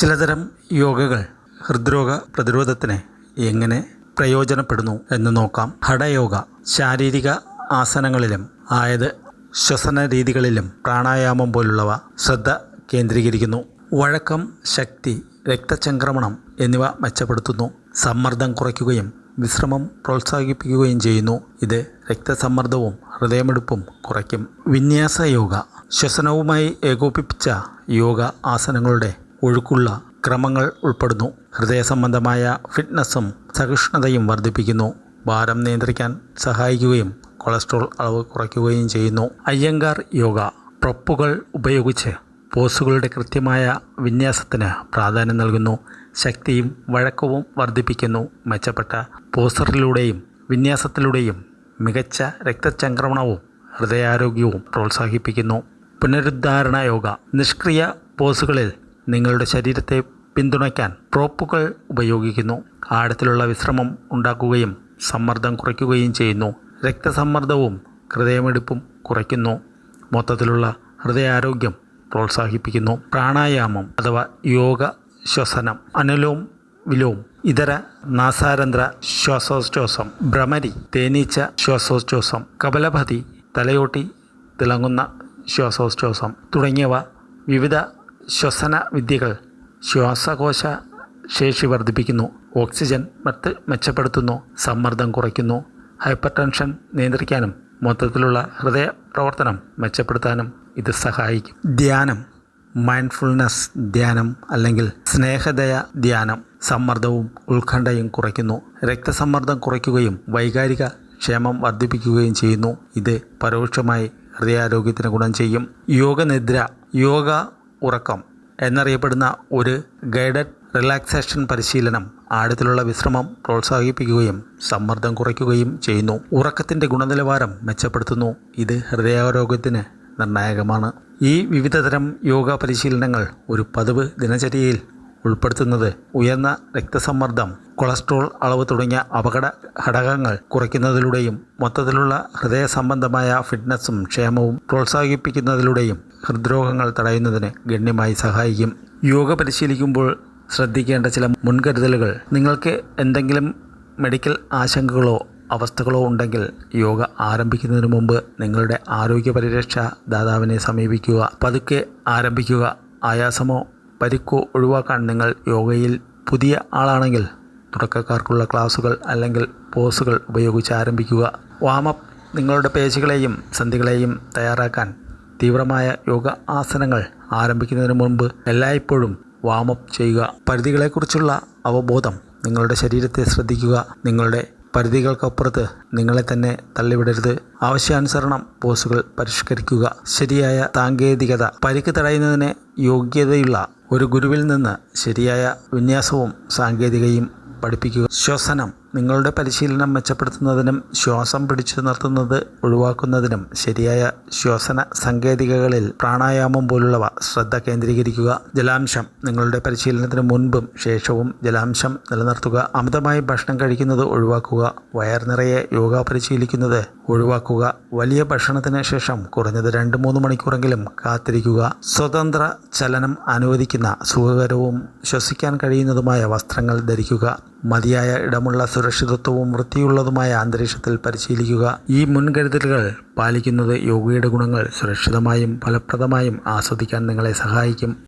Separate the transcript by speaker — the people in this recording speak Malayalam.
Speaker 1: ചിലതരം യോഗകൾ ഹൃദ്രോഗ പ്രതിരോധത്തിന് എങ്ങനെ പ്രയോജനപ്പെടുന്നു എന്ന് നോക്കാം. ഹഠയോഗ ശാരീരിക ആസനങ്ങളിലും ആയത് ശ്വസന രീതികളിലും പ്രാണായാമം പോലുള്ളവ ശ്രദ്ധ കേന്ദ്രീകരിക്കുന്നു. വഴക്കം ശക്തി രക്തചംക്രമണം എന്നിവ മെച്ചപ്പെടുത്തുന്നു. സമ്മർദ്ദം കുറയ്ക്കുകയും വിശ്രമം പ്രോത്സാഹിപ്പിക്കുകയും ചെയ്യുന്നു. ഇത് രക്തസമ്മർദ്ദവും ഹൃദയമെടുപ്പും കുറയ്ക്കും. വിന്യാസ യോഗ ശ്വസനവുമായി ഏകോപിപ്പിച്ച യോഗ ആസനങ്ങളുടെ ഒഴുക്കുള്ള ക്രമങ്ങൾ ഉൾപ്പെടുന്നു. ഹൃദയ സംബന്ധമായ ഫിറ്റ്നസ്സും സഹിഷ്ണുതയും വർദ്ധിപ്പിക്കുന്നു. ഭാരം നിയന്ത്രിക്കാൻ സഹായിക്കുകയും കൊളസ്ട്രോൾ അളവ് കുറയ്ക്കുകയും ചെയ്യുന്നു. അയ്യങ്കാർ യോഗ. പ്രൊപ്പുകൾ ഉപയോഗിച്ച് പോസുകളുടെ കൃത്യമായ വിന്യാസത്തിന് പ്രാധാന്യം നൽകുന്നു. ശക്തിയും വഴക്കവും വർദ്ധിപ്പിക്കുന്നു. മെച്ചപ്പെട്ട പോസ്റ്ററിലൂടെയും വിന്യാസത്തിലൂടെയും മികച്ച രക്തചംക്രമണവും ഹൃദയാരോഗ്യവും പ്രോത്സാഹിപ്പിക്കുന്നു. പുനരുദ്ധാരണ യോഗ. നിഷ്ക്രിയ പോസുകളിൽ നിങ്ങളുടെ ശരീരത്തെ പിന്തുണയ്ക്കാൻ പ്രോപ്പുകൾ ഉപയോഗിക്കുന്നു. ആഴത്തിലുള്ള വിശ്രമം ഉണ്ടാക്കുകയും സമ്മർദ്ദം കുറയ്ക്കുകയും ചെയ്യുന്നു. രക്തസമ്മർദ്ദവും ഹൃദയമിടിപ്പും കുറയ്ക്കുന്നു. മൊത്തത്തിലുള്ള ഹൃദയാരോഗ്യം പ്രോത്സാഹിപ്പിക്കുന്നു. പ്രാണായാമം അഥവാ യോഗ ശ്വസനം അനലോം വിലോം ഇതര നാസാരന്ധ്ര ശ്വാസോച്ഛ്വാസം ഭ്രമരി തേനീച്ച ശ്വാസോച്ഛ്വാസം കപലഭതി തലയോട്ടി തിളങ്ങുന്ന ശ്വാസോച്ഛ്വാസം തുടങ്ങിയവ വിവിധ ശ്വസന വിദ്യകൾ ശ്വാസകോശ ശേഷി വർദ്ധിപ്പിക്കുന്നു. ഓക്സിജൻ മറ്റ് മെച്ചപ്പെടുത്തുന്നു. സമ്മർദ്ദം കുറയ്ക്കുന്നു. ഹൈപ്പർ ടെൻഷൻ നിയന്ത്രിക്കാനും മൊത്തത്തിലുള്ള ഹൃദയ പ്രവർത്തനം മെച്ചപ്പെടുത്താനും ഇത് സഹായിക്കും. ധ്യാനം മൈൻഡ്ഫുൾനെസ് ധ്യാനം അല്ലെങ്കിൽ സ്നേഹദയ ധ്യാനം സമ്മർദ്ദവും ഉത്കണ്ഠയും കുറയ്ക്കുന്നു. രക്തസമ്മർദ്ദം കുറയ്ക്കുകയും വൈകാരിക ക്ഷേമം വർദ്ധിപ്പിക്കുകയും ചെയ്യുന്നു. ഇത് പരോക്ഷമായി ഹൃദയാരോഗ്യത്തിന് ഗുണം ചെയ്യും. യോഗനിദ്ര യോഗ ഉറക്കം എന്നറിയപ്പെടുന്ന ഒരു ഗൈഡഡ് റിലാക്സേഷൻ പരിശീലനം ആഴത്തിലുള്ള വിശ്രമം പ്രോത്സാഹിപ്പിക്കുകയും സമ്മർദ്ദം കുറയ്ക്കുകയും ചെയ്യുന്നു. ഉറക്കത്തിന്റെ ഗുണനിലവാരം മെച്ചപ്പെടുത്തുന്നു. ഇത് ഹൃദയാരോഗ്യത്തിന് നിർണായകമാണ്. ഈ വിവിധതരം യോഗ പരിശീലനങ്ങൾ ഒരു പതിവ് ദിനചര്യയിൽ ഉൾപ്പെടുത്തുന്നത്. ഉയർന്ന രക്തസമ്മർദ്ദം കൊളസ്ട്രോൾ അളവ് തുടങ്ങിയ അപകട ഘടകങ്ങൾ കുറയ്ക്കുന്നതിലൂടെയും മൊത്തത്തിലുള്ള ഹൃദയ സംബന്ധമായ ഫിറ്റ്നസ്സും ക്ഷേമവും പ്രോത്സാഹിപ്പിക്കുന്നതിലൂടെയും ഹൃദ്രോഗങ്ങൾ തടയുന്നതിന് ഗണ്യമായി സഹായിക്കും. യോഗ പരിശീലിക്കുമ്പോൾ ശ്രദ്ധിക്കേണ്ട ചില മുൻകരുതലുകൾ. നിങ്ങൾക്ക് എന്തെങ്കിലും മെഡിക്കൽ ആശങ്കകളോ അവസ്ഥകളോ ഉണ്ടെങ്കിൽ യോഗ ആരംഭിക്കുന്നതിന് മുമ്പ് നിങ്ങളുടെ ആരോഗ്യ പരിരക്ഷാ ദാതാവിനെ സമീപിക്കുക. പതുക്കെ ആരംഭിക്കുക. ആയാസമോ പരിക്കോ ഒഴിവാക്കാൻ നിങ്ങൾ യോഗയിൽ പുതിയ ആളാണെങ്കിൽ തുടക്കക്കാർക്കുള്ള ക്ലാസുകൾ അല്ലെങ്കിൽ പോസുകൾ ഉപയോഗിച്ച് ആരംഭിക്കുക. വാമപ്പ് നിങ്ങളുടെ പേശികളെയും സന്ധികളെയും തയ്യാറാക്കാൻ തീവ്രമായ യോഗ ആസനങ്ങൾ ആരംഭിക്കുന്നതിന് മുൻപ് എല്ലായ്പ്പോഴും വാമപ്പ് ചെയ്യുക. പരിധികളെക്കുറിച്ചുള്ള അവബോധം നിങ്ങളുടെ ശരീരത്തെ ശ്രദ്ധിക്കുക. നിങ്ങളുടെ പരിധികൾക്കപ്പുറത്ത് നിങ്ങളെ തന്നെ തള്ളിവിടരുത്. ആവശ്യാനുസരണം പോസുകൾ പരിഷ്കരിക്കുക. ശരിയായ സാങ്കേതികത പരിക്ക് തടയുന്നതിന് യോഗ്യതയുള്ള ഒരു ഗുരുവിൽ നിന്ന് ശരിയായ വിന്യാസവും സാങ്കേതികയും പഠിപ്പിക്കുക. ശ്വസനം നിങ്ങളുടെ പരിശീലനം മെച്ചപ്പെടുത്തുന്നതിനും ശ്വാസം പിടിച്ചു നിർത്തുന്നത് ഒഴിവാക്കുന്നതിനും ശരിയായ ശ്വസന സാങ്കേതികകളിൽ പ്രാണായാമം പോലുള്ളവ ശ്രദ്ധ കേന്ദ്രീകരിക്കുക. ജലാംശം നിങ്ങളുടെ പരിശീലനത്തിന് മുൻപും ശേഷവും ജലാംശം നിലനിർത്തുക. അമിതമായി ഭക്ഷണം കഴിക്കുന്നത് ഒഴിവാക്കുക. വയർ നിറയെ യോഗ പരിശീലിക്കുന്നത് ഒഴിവാക്കുക. വലിയ ഭക്ഷണത്തിന് ശേഷം കുറഞ്ഞത് രണ്ട് മൂന്ന് മണിക്കൂറെങ്കിലും കാത്തിരിക്കുക. സ്വതന്ത്ര ചലനം അനുവദിക്കുന്ന സുഖകരവും ശ്വസിക്കാൻ കഴിയുന്നതുമായ വസ്ത്രങ്ങൾ ധരിക്കുക. മതിയായ ഇടമുള്ള സുരക്ഷിതത്വവും വൃത്തിയുള്ളതുമായ അന്തരീക്ഷത്തിൽ പരിശീലിക്കുക. ഈ മുൻകരുതലുകൾ പാലിക്കുന്നത് യോഗയുടെ ഗുണങ്ങൾ സുരക്ഷിതമായും ഫലപ്രദമായും ആസ്വദിക്കാൻ നിങ്ങളെ സഹായിക്കും.